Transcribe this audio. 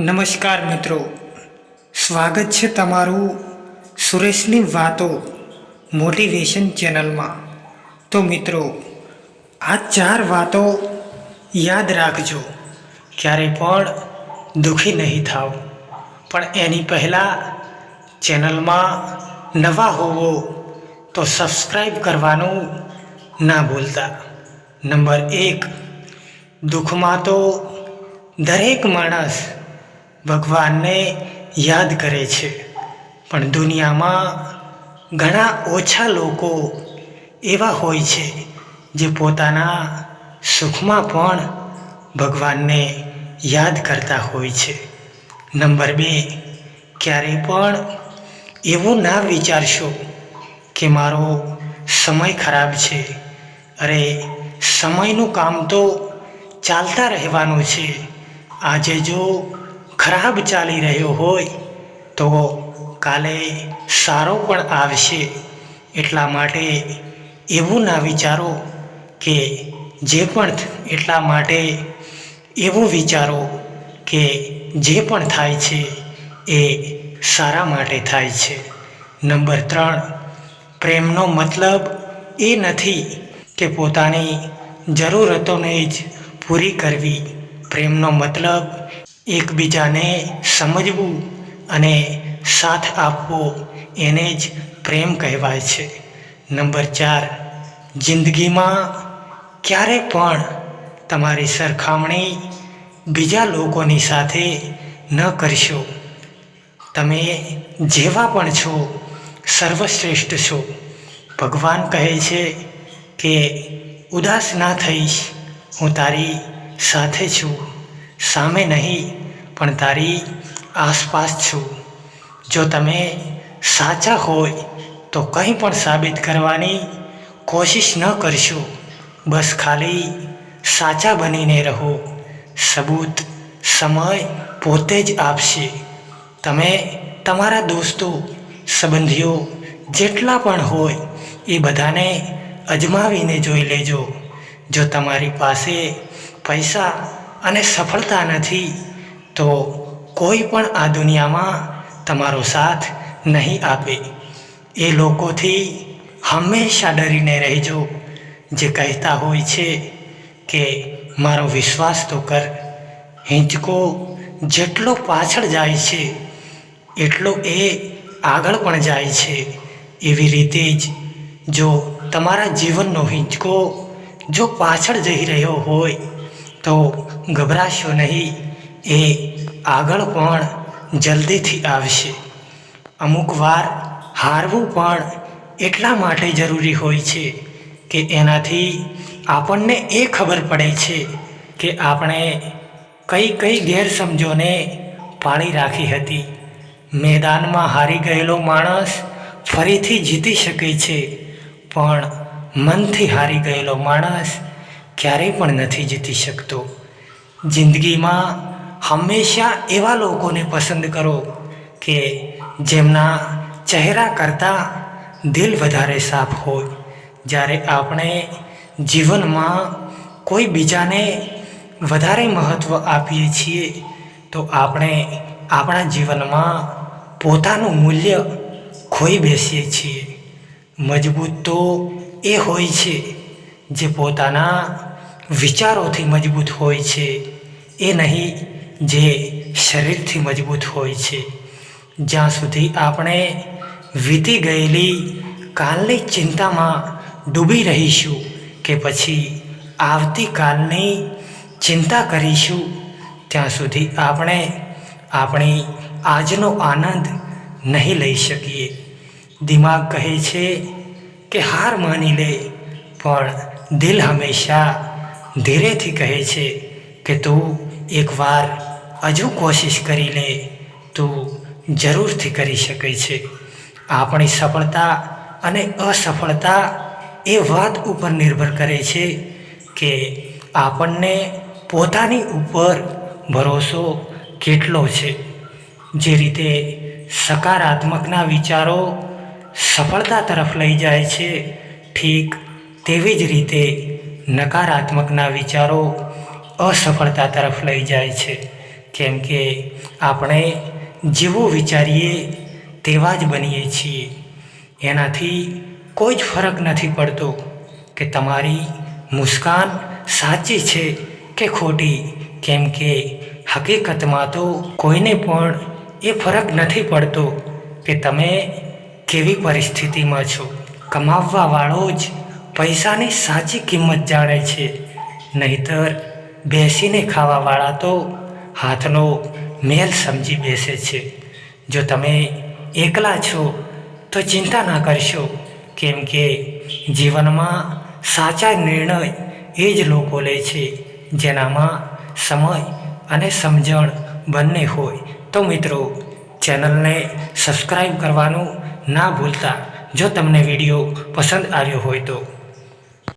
નમસ્કાર મિત્રો. સ્વાગત છે તમારું સુરેશની વાતો મોટિવેશન ચેનલમાં. તો મિત્રો, આ ચાર વાતો યાદ રાખજો. ક્યારે પણ દુઃખી નહીં થાવ. પણ એની પહેલાં ચેનલમાં નવા હોવો તો સબસ્ક્રાઈબ કરવાનું ના ભૂલતા. નંબર એક, દુઃખમાં તો દરેક માણસ ભગવાનને યાદ કરે છે. પણ દુનિયામાં ઘણા ઓછા લોકો એવા હોય છે જે પોતાના સુખમાં પણ ભગવાનને યાદ કરતા હોય છે. નંબર બે ક્યારેય પણ એવું ના વિચારશો કે મારો સમય ખરાબ છે. અરે, સમયનું કામ તો ચાલતા રહેવાનું છે. આજે જો ખરાબ ચાલી રહ્યો હોય તો કાલે સારો પણ આવશે. એટલા માટે એવું ના વિચારો કે જે પણ એટલા માટે એવું વિચારો કે જે પણ થાય છે એ સારા માટે થાય છે. નંબર ત્રણ, પ્રેમનો મતલબ એ નથી કે પોતાની જરૂરતોને જ પૂરી કરવી. પ્રેમનો મતલબ એકબીજાને સમજવું અને સાથ આપવો એને જ પ્રેમ કહેવાય છે. નંબર ચાર, જિંદગીમાં ક્યારે પણ તમારી સરખામણી બીજા લોકોની સાથે ન કરશો. તમે જેવા પણ છો, સર્વશ્રેષ્ઠ છો. ભગવાન કહે છે કે, ઉદાસ ના થઈશ, હું તારી સાથે છું. સામે નહીં, પણ તારી આસપાસ છું. જો તમે સાચા હોય, તો કંઈ પણ સાબિત કરવાની કોશિશ ન કરશો. બસ ખાલી સાચા બનીને રહો. સબૂત સમય પોતે જ આપશે. તમે તમારા દોસ્તો, સંબંધીઓ જેટલા પણ હોય, એ બધાને અજમાવીને જોઈ લેજો. જો તમારી પાસે પૈસા અને સફળતા નથી, તો કોઈ પણ આ દુનિયામાં તમારો સાથ નહીં આપે. એ લોકોથી હંમેશા ડરીને રહેજો. જે કહેતા હોય છે કે, મારો વિશ્વાસ તો કર, હિંચકો જેટલો પાછળ જાય છે, એટલો એ આગળ પણ જાય છે. એવી રીતે જ જો તમારા જીવનનો હિંચકો જો પાછળ જઈ રહ્યો હોય, તો ગભરાશો નહીં. એ આગળ પણ જલ્દીથી આવશે. અમુક વાર હારવું પણ એટલા માટે જરૂરી હોય છે કે એનાથી આપણને એ ખબર પડે છે કે આપણે કઈ કઈ ગેરસમજોને પાળી રાખી હતી. મેદાનમાં હારી ગયેલો માણસ ફરીથી જીતી શકે છે, પણ મનથી હારી ગયેલો માણસ ક્યારેય પણ નથી જીતી શકતો. જિંદગીમાં હંમેશા એવા લોકોને પસંદ કરો કે જેમના ચહેરા કરતાં દિલ વધારે સાફ હોય. જ્યારે આપણે જીવનમાં કોઈ બીજાને વધારે મહત્ત્વ આપીએ છીએ, તો આપણે આપણા જીવનમાં પોતાનું મૂલ્ય ખોઈ બેસીએ છીએ. મજબૂત તો એ હોય છે જે પોતાના વિચારોથી મજબૂત હોય છે. એ નહીં જે શરીરથી મજબૂત હોય છે. જ્યાં સુધી આપણે વીતી ગયેલી કાલની ચિંતામાં ડૂબી રહીશું કે પછી આવતીકાલની ચિંતા કરીશું, ત્યાં સુધી આપણે આપણી આજનો આનંદ નહીં લઈ શકીએ. દિમાગ કહે છે કે હાર માની લે, પણ દિલ હંમેશા ધીરેથી કહે છે કે તું એકવાર હજુ કોશિશ કરી લે, તું જરૂરથી કરી શકે છે. આપણી સફળતા અને અસફળતા એ વાત ઉપર નિર્ભર કરે છે કે આપણને પોતાની ઉપર ભરોસો કેટલો છે. જે રીતે સકારાત્મકના વિચારો સફળતા તરફ લઈ જાય છે, ઠીક તેવી જ રીતે નકારાત્મકના વિચારો અસફળતા તરફ લઈ જાય છે. કેમ કે આપણે જેવું વિચારીએ તેવા જ બનીએ છીએ. એનાથી કોઈ જ ફરક નથી પડતો કે તમારી મુસ્કાન સાચી છે કે ખોટી. કેમ કે હકીકતમાં તો કોઈને પણ એ ફરક નથી પડતો કે તમે કેવી પરિસ્થિતિમાં છો. કમાવવાવાળો જ પૈસાની સાચી કિંમત જાણે છે. નહીતર બેસીને ખાવાવાળા તો હાથનો મેલ સમજી બેસે છે. જો તમે એકલા છો, તો ચિંતા ના કરશો. કેમ કે જીવનમાં સાચા નિર્ણય એ જ લોકો લે છે. જેનામાં સમય અને સમજણ બંને હોય. તો મિત્રો, ચેનલને સબસ્ક્રાઈબ કરવાનું ના ભૂલતા. જો તમને વીડિયો પસંદ આવ્યો હોય તો